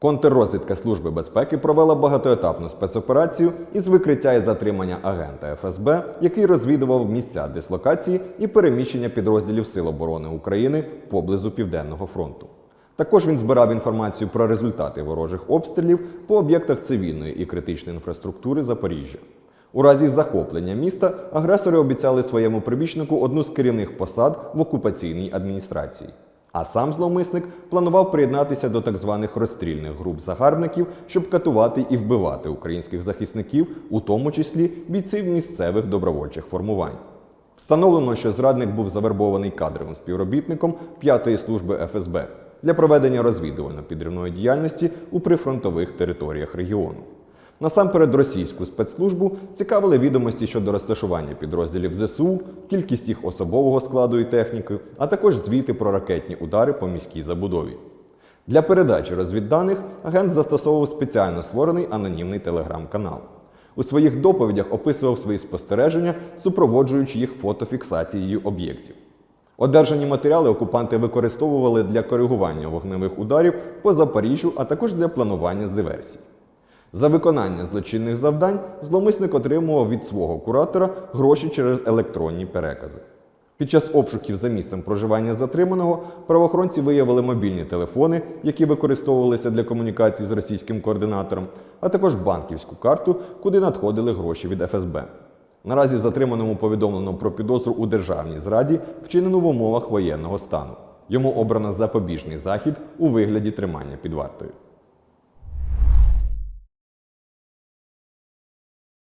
Контррозвідка Служби безпеки провела багатоетапну спецоперацію із викриття і затримання агента ФСБ, який розвідував місця дислокації і переміщення підрозділів Сил оборони України поблизу Південного фронту. Також він збирав інформацію про результати ворожих обстрілів по об'єктах цивільної і критичної інфраструктури Запоріжжя. У разі захоплення міста агресори обіцяли своєму прибічнику одну з керівних посад в окупаційній адміністрації. А сам зловмисник планував приєднатися до так званих розстрільних груп загарбників, щоб катувати і вбивати українських захисників, у тому числі бійців місцевих добровольчих формувань. Встановлено, що зрадник був завербований кадровим співробітником 5-ї служби ФСБ для проведення розвідувально-підривної діяльності у прифронтових територіях регіону. Насамперед російську спецслужбу цікавили відомості щодо розташування підрозділів ЗСУ, кількість їх особового складу і техніки, а також звіти про ракетні удари по міській забудові. Для передачі розвідданих агент застосовував спеціально створений анонімний телеграм-канал. У своїх доповідях описував свої спостереження, супроводжуючи їх фотофіксацією об'єктів. Одержані матеріали окупанти використовували для коригування вогневих ударів по Запоріжжю, а також для планування з диверсій. За виконання злочинних завдань зловмисник отримував від свого куратора гроші через електронні перекази. Під час обшуків за місцем проживання затриманого правоохоронці виявили мобільні телефони, які використовувалися для комунікації з російським координатором, а також банківську карту, куди надходили гроші від ФСБ. Наразі затриманому повідомлено про підозру у державній зраді, вчинену в умовах воєнного стану. Йому обрано запобіжний захід у вигляді тримання під вартою.